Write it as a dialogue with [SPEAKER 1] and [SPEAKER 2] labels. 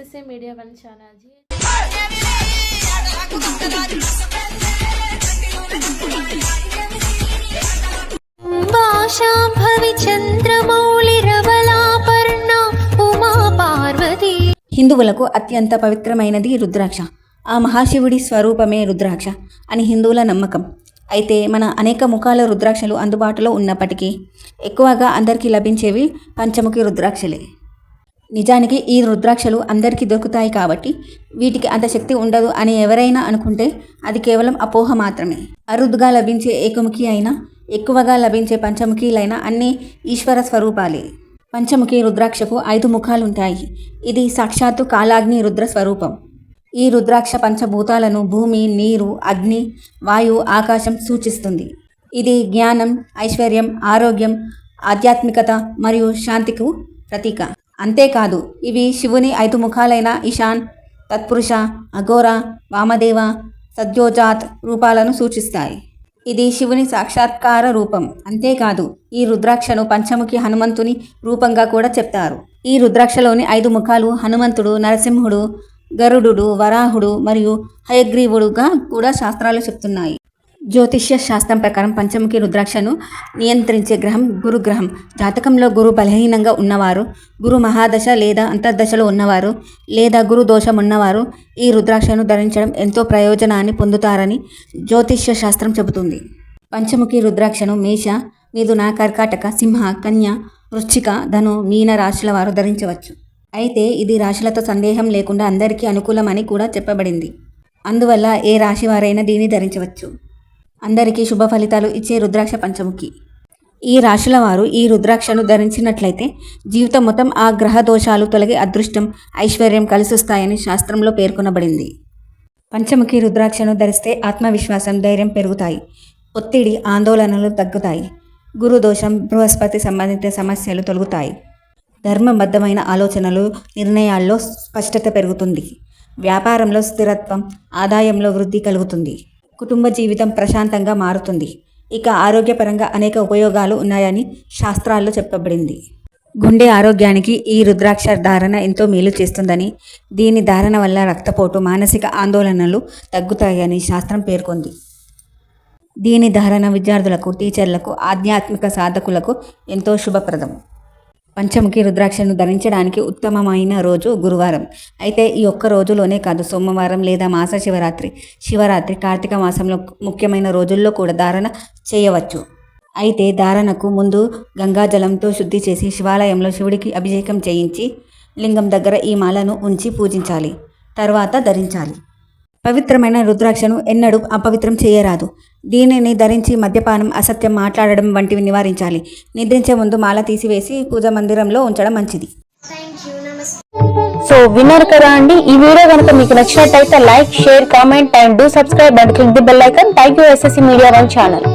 [SPEAKER 1] SSA media one
[SPEAKER 2] Parvati.
[SPEAKER 3] హిందువులకు అత్యంత పవిత్రమైనది రుద్రాక్ష. ఆ మహాశివుడి స్వరూపమే రుద్రాక్ష అని హిందువుల నమ్మకం. అయితే మన అనేక ముఖాల రుద్రాక్షలు అందుబాటులో ఉన్నప్పటికీ ఎక్కువగా అందరికీ లభించేవి పంచముఖి రుద్రాక్షలే. నిజానికి ఈ రుద్రాక్షలు అందరికీ దొరుకుతాయి కాబట్టి వీటికి అంత శక్తి ఉండదు అని ఎవరైనా అనుకుంటే అది కేవలం అపోహ మాత్రమే. అరుదుగా లభించే ఏకముఖి అయినా ఎక్కువగా లభించే పంచముఖీలైన అన్నీ ఈశ్వర స్వరూపాలే. పంచముఖి రుద్రాక్షకు ఐదు ముఖాలుంటాయి. ఇది సాక్షాత్తు కాలాగ్ని రుద్ర స్వరూపం. ఈ రుద్రాక్ష పంచభూతాలను భూమి నీరు అగ్ని వాయువు ఆకాశం సూచిస్తుంది. ఇది జ్ఞానం ఐశ్వర్యం ఆరోగ్యం ఆధ్యాత్మికత మరియు శాంతికు ప్రతీక. అంతేకాదు ఇవి శివుని ఐదు ముఖాలైన ఇషాన్ తత్పురుష అఘోర వామదేవ సద్యోజాత్ రూపాలను సూచిస్తాయి. ఇది శివుని సాక్షాత్కార రూపం. అంతేకాదు ఈ రుద్రాక్షను పంచముఖి హనుమంతుని రూపంగా కూడా చెప్తారు. ఈ రుద్రాక్షలోని ఐదు ముఖాలు హనుమంతుడు నరసింహుడు గరుడు వరాహుడు మరియు హయగ్రీవుడుగా కూడా శాస్త్రాలు చెప్తున్నాయి. జ్యోతిష్య శాస్త్రం ప్రకారం పంచముఖి రుద్రాక్షను నియంత్రించే గ్రహం గురుగ్రహం. జాతకంలో గురు బలహీనంగా ఉన్నవారు గురు మహాదశ లేదా అంతర్దశలో ఉన్నవారు లేదా గురు దోషం ఉన్నవారు ఈ రుద్రాక్షను ధరించడం ఎంతో ప్రయోజనాన్ని పొందుతారని జ్యోతిష్య శాస్త్రం చెబుతుంది. పంచముఖి రుద్రాక్షను మేష మీదున కర్కాటక సింహ కన్య వృశ్చిక ధను మీన రాశుల వారు ధరించవచ్చు. అయితే ఇది రాశులతో సందేహం లేకుండా అందరికీ అనుకూలమని కూడా చెప్పబడింది. అందువల్ల ఏ రాశి వారైనా దీన్ని ధరించవచ్చు. అందరికీ శుభ ఫలితాలు ఇచ్చే రుద్రాక్ష పంచముఖి. ఈ రాశుల వారు ఈ రుద్రాక్షను ధరించినట్లయితే జీవితం మొత్తం ఆ గ్రహ దోషాలు తొలగి అదృష్టం ఐశ్వర్యం కలిసొస్తాయని శాస్త్రంలో పేర్కొనబడింది. పంచముఖి రుద్రాక్షను ధరిస్తే ఆత్మవిశ్వాసం ధైర్యం పెరుగుతాయి. ఒత్తిడి ఆందోళనలు తగ్గుతాయి. గురు దోషం బృహస్పతి సంబంధిత సమస్యలు తొలగుతాయి. ధర్మబద్ధమైన ఆలోచనలు నిర్ణయాల్లో స్పష్టత పెరుగుతుంది. వ్యాపారంలో స్థిరత్వం ఆదాయంలో వృద్ధి కలుగుతుంది. కుటుంబ జీవితం ప్రశాంతంగా మారుతుంది. ఇక ఆరోగ్యపరంగా అనేక ఉపయోగాలు ఉన్నాయని శాస్త్రాల్లో చెప్పబడింది. గుండె ఆరోగ్యానికి ఈ రుద్రాక్ష ధారణ ఎంతో మేలు చేస్తుందని దీని ధారణ వల్ల రక్తపోటు మానసిక ఆందోళనలు తగ్గుతాయని శాస్త్రం పేర్కొంది. దీని ధారణ విద్యార్థులకు టీచర్లకు ఆధ్యాత్మిక సాధకులకు ఎంతో శుభప్రదం. పంచముఖి రుద్రాక్షను ధరించడానికి ఉత్తమమైన రోజు గురువారం. అయితే ఈ ఒక్క రోజులోనే కాదు సోమవారం లేదా మాస శివరాత్రి. శివరాత్రి కార్తీక మాసంలో ముఖ్యమైన రోజుల్లో కూడా ధారణ చేయవచ్చు. అయితే ధారణకు ముందు గంగాజలంతో శుద్ధి చేసి శివాలయంలో శివుడికి అభిషేకం చేయించి లింగం దగ్గర ఈ మాలను ఉంచి పూజించాలి. తర్వాత ధరించాలి. పవిత్రమైన రుద్రాక్షను ఎన్నడూ అపవిత్రం చేయరాదు. దీనిని ధరించి మద్యపానం అసత్యం మాట్లాడడం వంటివి నివారించాలి. నిద్రించే ముందు మాల తీసివేసి పూజ మందిరంలో ఉంచడం మంచిది.
[SPEAKER 4] సో విన్నారు కదా అండి. ఈ వీడియో కనుక మీకు నచ్చినట్టయితే like share comment and do subscribe and click the bell icon. Thank you SSC media one channel.